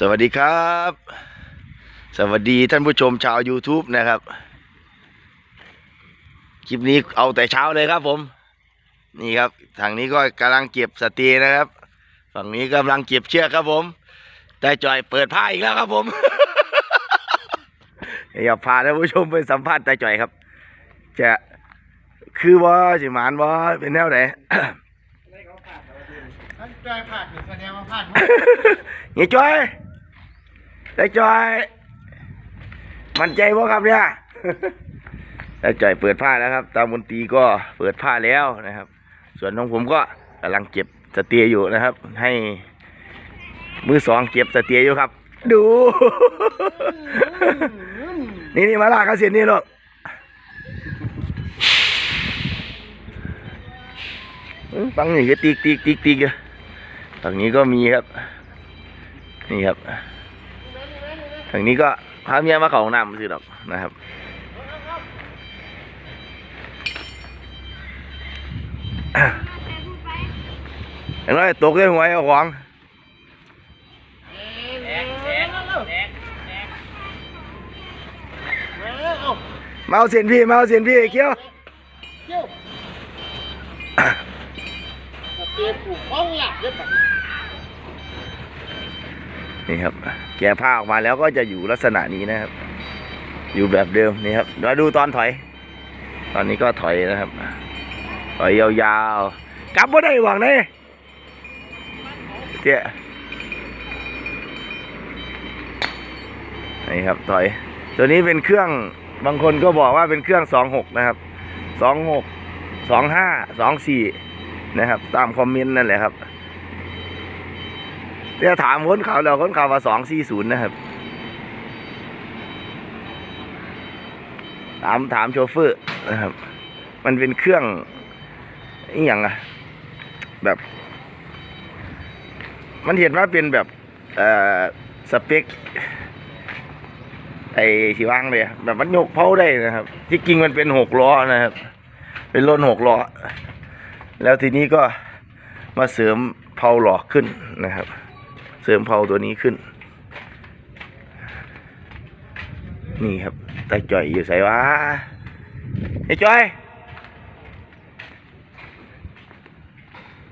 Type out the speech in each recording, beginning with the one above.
สวัสดีครับ สวัสดีท่านผู้ชมชาว YouTube นะครับ คลิปนี้เอาแต่เช้าเลยครับผม นี่ครับทางนี้ก็กำลังเก็บสตรีนะครับ ฝั่งนี้กำลังเก็บเชือกครับผม แต่จอยเปิดผ้าอีกแล้วครับผม อยากพาท่านผู้ชมไปสัมภาษณ์แต่จ่อยครับ จะคือว่าสิหมานว่าเป็นแนวไหนท่านจอยผ่านหรือแสดงว่าผ่านเฮียจอย แต่จอย มันใจบ่ครับเนี่ยแต่จอยเปิดผ้าแล้วครับ ตามมนตรีก็เปิดผ้าแล้วนะครับ ส่วนของผมก็กำลังเก็บสเตียอยู่นะครับ ให้มือสองเก็บสเตียอยู่ครับ ดู นี่นี่มาลากกระเสียนนี่ลูกอื้อฟังนี่ก็ตีกตีกตีกตีกอยู่ฝั่งนี้ก็มีครับ นี่ครับ ทางนี้ก็พาเมียมาเขาห้องน้ำสิดอกนะครับอย่างน้อยตกได้หวยเอาของมาเอาเสียนพี่มาเอาเสียนพี่เกี้ยวเที่ยวเตรียผูกห้องหลับด้วยแบบ นี่ครับ แกะผ้าออกมาแล้วก็จะอยู่ลักษณะนี้นะครับ อยู่แบบเดิมนี่ครับเราดูตอนถอย ตอนนี้ก็ถอยนะครับถอยยาวๆกลับมาได้หวังเลยเจ้นี่ครับถอย ตัวนี้เป็นเครื่องบางคนก็บอกว่าเป็นเครื่องสองหกนะครับสองหกสองห้าสองสี่นะครับ ตามคอมเมนต์นั่นแหละครับ เดี๋ยวถามคนข่าวเราคนข่าวว่าสองสี่ศูนย์นะครับ ถามถามโชเฟอร์นะครับ มันเป็นเครื่องอย่างอะแบบ มันเห็นว่าเป็นแบบเอ่อสเปคไอ้ที่ว่างเลยแบบมันยกเผาได้นะครับ ที่จริงมันเป็นหกล้อนะครับ เป็นรถหกล้อ แล้วทีนี้ก็มาเสริมเผาหลอกขึ้นนะครับ เสริมเผาตัวนี้ขึ้น นี่ครับตาจ่อยอยู่ใส่วะไอ้จ่อย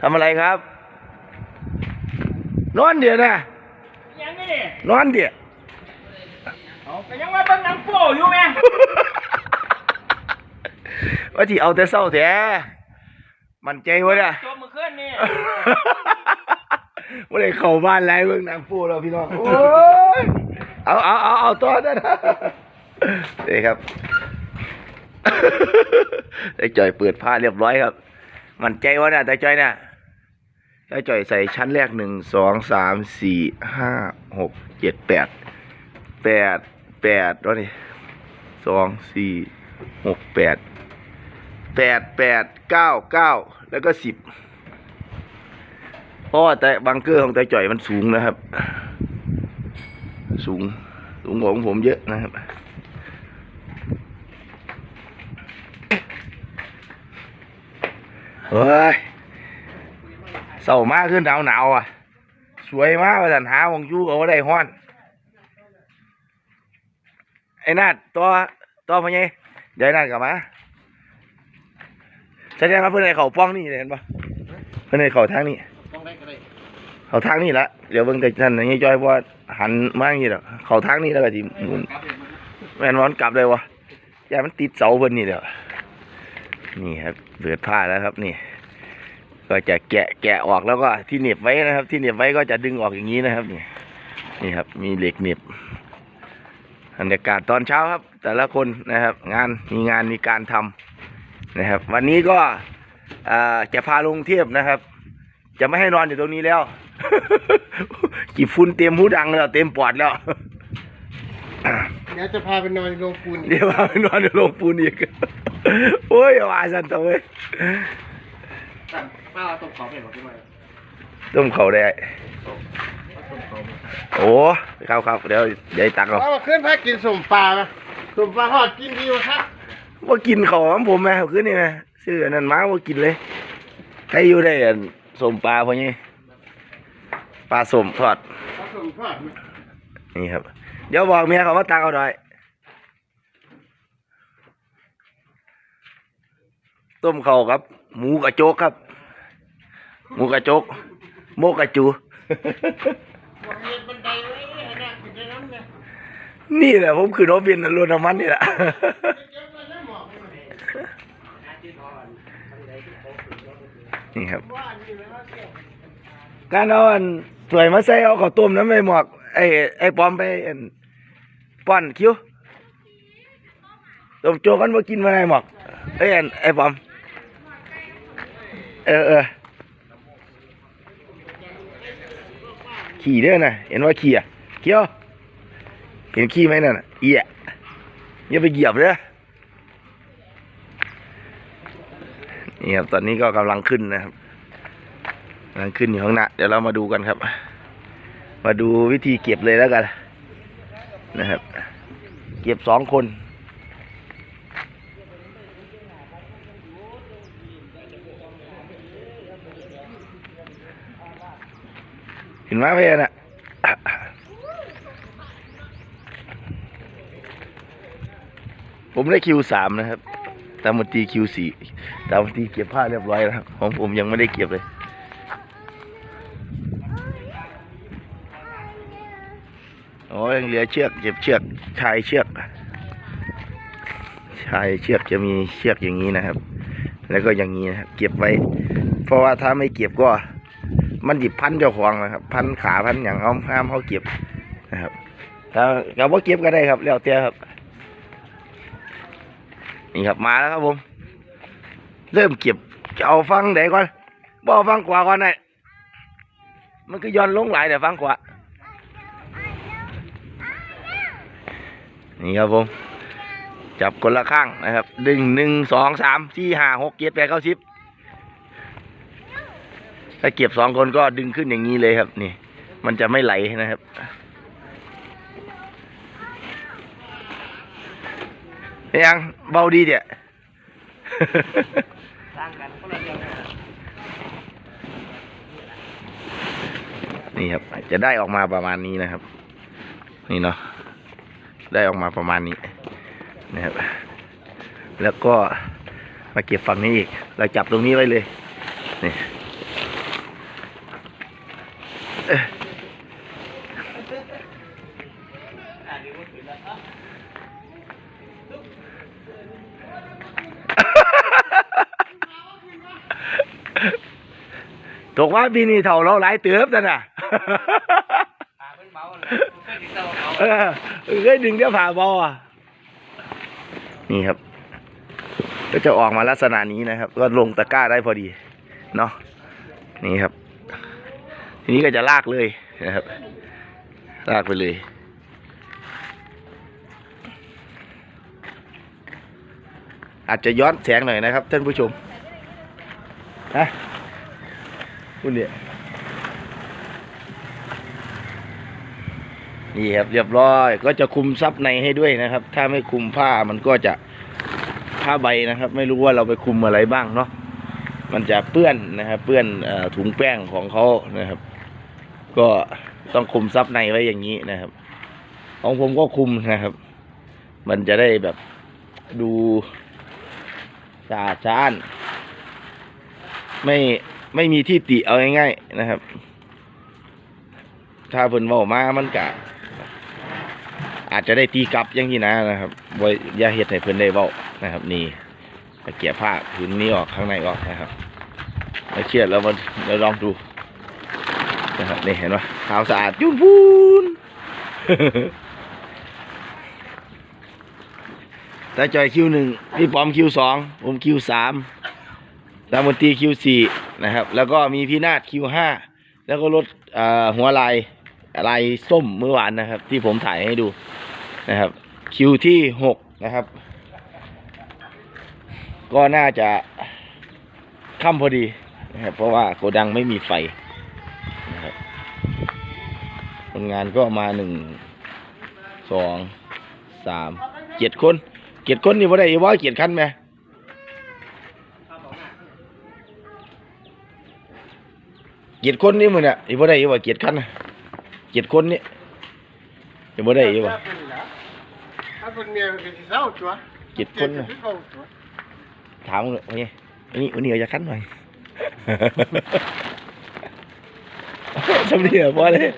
ทำอะไรครับ นอนเดี๋ยวนะยังไงนี่นอนเดี๋ยวเอาก็ยังว่าเบิ่งหนังโป้อยู่แม่ว่าที่เอาแต่เศร้าแท้มันใจวะเนี่ยจบมือขึ้นนี่ ว่ได้เข้าบ้านไรเบิ่งหนางปูเราพี่น้องโอ้ยเอาเอาเอาเอาตัวนั่นนะนี่ครับไอ้จ่อยเปิดผ้าเรียบร้อยครับ มันใจวะเนี่ยแต่จ่อยเนี่ยไอ้จ่อยใส่ชั้นแรกหนึ่งสองสามสี่ห้าหกเจ็ดแปดแปดแปดวะนี่สองสี่หกแปดแปดแปดเก้าเก้าแล้วก็สิบ เพราะว่าแต่บังเกอร์ของแต่จ่อยมันสูงนะครับ สูง สูงของผมเยอะนะครับ เฮ้ยเศร้ามากขึ้นหนาวหนาวอะ สวยมากว่าสันหาวงยูเอาได้ห้อน ไอ้นาดตัวตัวพะไงเดี๋ยวไอ้นาดกลับมาแสดงว่าเพื่อนไอ้เขาป้องนี่เลยเห็นปะเพื่อนไอ้เขาทางนี้ เขาทางนี้ละเดี๋ยวเบิ่งแต่ท่านอย่างนี้จ้อยว่าหันมาอย่างนี้แหละเขาทางนี้แล้วก็ทีหมุนแม่นวอนกลับเลยวะย่ามันติดเสาบนนี่เดี๋ยวนี่ครับเปิดผ้าแล้วครับนี่ ก็จะแกะแกะออกแล้วก็ที่เหน็บไว้นะครับ ที่เหน็บไว้ก็จะดึงออกอย่างนี้นะครับ นี่นี่ครับ มีเหล็กเหน็บบรรยากาศตอนเช้าครับ แต่ละคนนะครับ งานมีงานมีการทำนะครับ วันนี้ก็จะพาลงเทียบนะครับ จะไม่ให้นอนอยู่ตรงนี้แล้วกี่ฝุ่นเต็มหูดังแล้วเต็มปอดแล้วเดี๋ยวจะพาไปนอนในโรงปูนอีกเดี๋ยวพาไปนอนในโรงปูนอีกโอ้ยว่าสันตัวเว้ยป้าตกเขาเป็นหรอพี่มาต้มเขาได้โอ้ครับครับเดี๋ยวเดี๋ยวตักเอาเอาขึ้นพักกินสมปลาไหมสมปลาทอดกินดีวะครับว่ากินเขาวของผมไหมเอาขึ้นนี่ไหมซื้ออันนั้นมาว่ากินเลยใครอยู่ได้อัน สมปลาพอนี้ปลาสมทอดผสมทอดไหมนี่ครับ เดี๋ยวบอกเมียเขาว่าตักเอาหน่อย ต้มข้าวครับ หมูกระโจกครับ หมูกระโจก โมกระจู บอกเรียนบันไดไว้ให้หน้าขึ้นในน้ำเนี่ยนี่แหละผมคือรถเบนซ์รถน้ำมันนี่แหละ เก็บไว้แล้วหมอกให้มัน นี่ครับว่าอันนี้เลยว่าเสียการเอาอันสวยมาใส่เอาข้าวต้มน้ำไม่หมอกไอ้ไอ้ปอมไปอันป้อนคิ้วต้มโจกันมากินมาไหนหมอกไอ้อันไอ้ปอม เออเออขี่เด้อนะเห็นว่าขี่อะเกี้ยวเห็นขี่ไหมนั่นน่ะเอียอย่าไปเหยียบเด้อ นี่ครับตอนนี้ก็กำลังขึ้นนะครับกำลังขึ้นอยู่ข้างหน้าเดี๋ยวเรามาดูกันครับ มาดูวิธีเก็บเลยแล้วกันนะครับ เก็บสองคนเห็นไหมเพื่อนอะผมได้คิวสามนะครับ ตามมตีคิวสี่ตามมตีเก็บผ้าเรียบร้อยแล้วครับของผมยังไม่ได้เก็บเลยโอ้ยังเหลือเชือกเก็บเชือกชายเชือกชายเชือกจะมีเชือกอย่างนี้นะครับ แล้วก็อย่างนี้นะครับเก็บไว้ เพราะว่าถ้าไม่เก็บก็ มันหยิบพันเจ้าของนะครับ พันขาพันอย่างเอาห้ามเขาเก็บนะครับแล้วก็ว่าเก็บก็ได้ครับแล้วแต่ครับ นี่ครับมาแล้วครับผม เริ่มเก็บจะเอาฟังไหนก่อนบเอฟังขวาก่อนหน่อยมันก็ย้อนลงหลายแต่ฟังขวานี่ครับผม จับคนละข้างนะครับดึงหนึ่งสองสามสี่ห้าหกเจ็ดแปดเก้าสิบถ้าเก็บสองคนก็ดึงขึ้นอย่างนี้เลยครับนี่ มันจะไม่ไหลนะครับ เป็นยังเบาดีเดี๋ยต่างกันคนละเรื่องนี่ครับ จะได้ออกมาประมาณนี้นะครับ นี่เนาะได้ออกมาประมาณนี้นะครับ แล้วก็มาเก็บฝั่งนี้อีก เราจับตรงนี้ไว้เลยนี่ กว่าปีนี้เท่าเราหลายเติบนั่นน่ะปากเป็นเบาเลยเคยติดเตาเขาเออเคยดึงเดี๋ยวผ่าบออะนี่ครับก็จะออกมาลักษณะนี้นะครับ ก็ลงตะกร้าได้พอดีเนาะนี่ครับ ทีนี้ก็จะลากเลยนะครับ ลากไปเลยอาจจะย้อนแสงหน่อยนะครับท่านผู้ชมฮะ คุณเนี่ยนี่ครับเรียบร้อยก็จะคุมซับในให้ด้วยนะครับ ถ้าไม่คุมผ้ามันก็จะผ้าใบนะครับ ไม่รู้ว่าเราไปคุมอะไรบ้างเนาะมันจะเปื้อนนะครับ เปื้อนอถุงแป้งของเขานะครับ ก็ต้องคุมซับในไว้อย่างนี้นะครับ ของผมก็คุมนะครับ มันจะได้แบบดูสะอาดสะอ้านไม่ ไม่มีที่ติเอาง่ายๆนะครับ ถ้าเพิ่นเว้ามามันกะอาจจะได้ตีกลับยังที่นะนะครับบ่อย่าเฮ็ดให้เพิ่นได้เว้านะครับ นี่ตะเกียบผ้าผืนนี้ออกข้างในออกนะครับไม่เชื่อแล้วมันเราลองดูนะครับนี่เห็นไหมขาวสะอาดยุ่นพูนตาจอยคิวหนึ่งพี่ปอมคิวสองผมคิวสาม ตามนตรีคิวสี่นะครับ แล้วก็มีพี่นาฏคิวห้าแล้วก็รถหัวลายลายส้มเมื่อวานนะครับ ที่ผมถ่ายให้ดูนะครับคิวที่หกนะครับ ก็น่าจะค่ำพอดีนะครับเพราะว่าโกดังไม่มีไฟนะครับคนงานก็มาหนึ่งสองสามเจ็ดคนเจ็ดคนนี่ว่าได้ว่าเกียรคันไหม เจ็ดคนนี่มันเนี่ยอีว่าได้ว่าเกียรคันน่ะเจ็ดคนนี่จะบ่ได้อยู่บ่ถ้าเป็นเหรอถ้าเป็นเมียมันก็สิเศร้าตัวเจ็ดคนน่ะเจ็ดสิบเก้าตัวถามเลยวันนี้วันนี้วันนี้เอาจะคันหน่อยสำเนียงพอเลย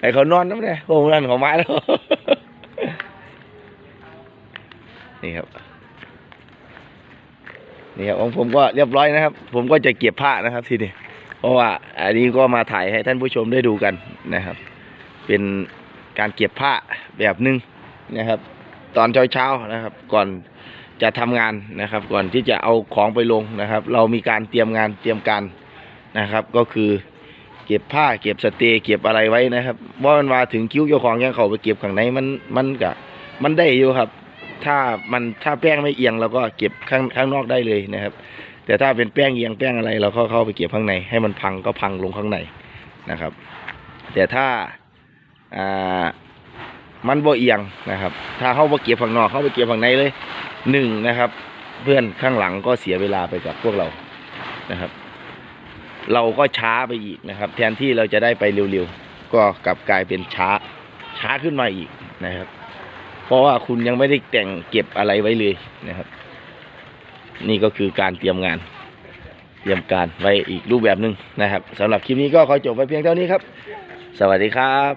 ไอ้เขานอนน้ำเนี่ยโอ้นั่นเขามาแล้วนี่ครับนี่ครับของผมก็เรียบร้อยนะครับ ผมก็จะเก็บผ้านะครับทีนี้ เพราะว่าอันนี้ก็มาถ่ายให้ท่านผู้ชมได้ดูกันนะครับ เป็นการเก็บผ้าแบบหนึ่งนะครับ ตอนเช้าๆนะครับ ก่อนจะทำงานนะครับ ก่อนที่จะเอาของไปลงนะครับ เรามีการเตรียมงานเตรียมการนะครับ ก็คือเก็บผ้าเก็บสเตย์เก็บอะไรไว้นะครับว่ามันมาถึงคิ้วเจ้าของยังเขาไปเก็บข้างในมันมันกะมันได้อยู่ครับ ถ้ามันถ้าแป้งไม่เอียงเราก็เก็บข้างข้างนอกได้เลยนะครับ แต่ถ้าเป็นแป้งเอียงแป้งอะไร เราก็เข้าไปเก็บข้างใน ให้มันพังก็พังลงข้างในนะครับ แต่ถ้าอ่ามันบ่เอียงนะครับ ถ้าเข้าไปเก็บข้างนอกเข้าไปเก็บข้างในเลยหนึ่งนะครับ เพื่อนข้างหลังก็เสียเวลาไปกับพวกเรานะครับ เราก็ช้าไปอีกนะครับ แทนที่เราจะได้ไปเร็วๆก็กลับกลายเป็นช้าช้าขึ้นมาอีกนะครับ เพราะว่าคุณยังไม่ได้แต่งเก็บอะไรไว้เลยนะครับ นี่ก็คือการเตรียมงาน เตรียมการไว้อีกรูปแบบหนึ่งนะครับสำหรับคลิปนี้ก็ขอจบไปเพียงเท่านี้ครับ สวัสดีครับ